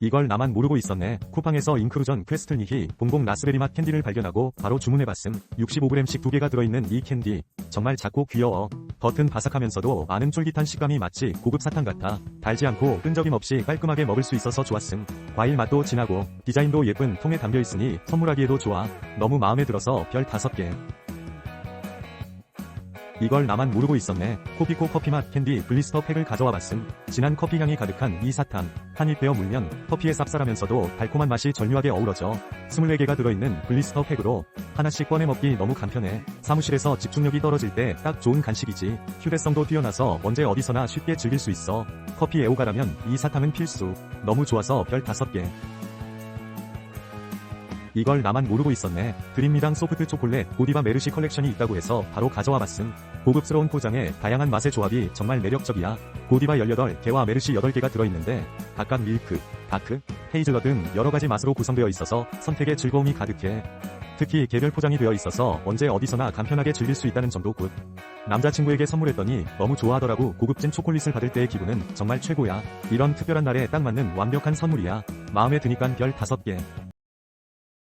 이걸 나만 모르고 있었네. 쿠팡에서 인크루전 퀘스틀니히 봉봉 라스베리 맛 캔디를 발견하고 바로 주문해봤음. 65g씩 두 개가 들어있는 이 캔디. 정말 작고 귀여워. 겉은 바삭하면서도 안은 쫄깃한 식감이 마치 고급 사탕 같아. 달지 않고 끈적임 없이 깔끔하게 먹을 수 있어서 좋았음. 과일 맛도 진하고 디자인도 예쁜 통에 담겨 있으니 선물하기에도 좋아. 너무 마음에 들어서 별 5개. 이걸 나만 모르고 있었네. 코피코 커피맛 캔디 블리스터 팩을 가져와 봤음. 진한 커피 향이 가득한 이 사탕. 한 입 베어 물면 커피의 쌉쌀하면서도 달콤한 맛이 절묘하게 어우러져. 24개가 들어있는 블리스터 팩으로 하나씩 꺼내 먹기 너무 간편해. 사무실에서 집중력이 떨어질 때 딱 좋은 간식이지. 휴대성도 뛰어나서 언제 어디서나 쉽게 즐길 수 있어. 커피 애호가라면 이 사탕은 필수. 너무 좋아서 별 5개. 이걸 나만 모르고 있었네. 드림미당 소프트 초콜릿 고디바 메르시 컬렉션이 있다고 해서 바로 가져와 봤음. 고급스러운 포장에 다양한 맛의 조합이 정말 매력적이야. 고디바 18개와 메르시 8개가 들어있는데 각각 밀크, 다크, 헤이즐넛 등 여러가지 맛으로 구성되어 있어서 선택의 즐거움이 가득해. 특히 개별 포장이 되어 있어서 언제 어디서나 간편하게 즐길 수 있다는 점도 굿. 남자친구에게 선물했더니 너무 좋아하더라고 고급진 초콜릿을 받을 때의 기분은 정말 최고야. 이런 특별한 날에 딱 맞는 완벽한 선물이야. 마음에 드니깐 별 5개.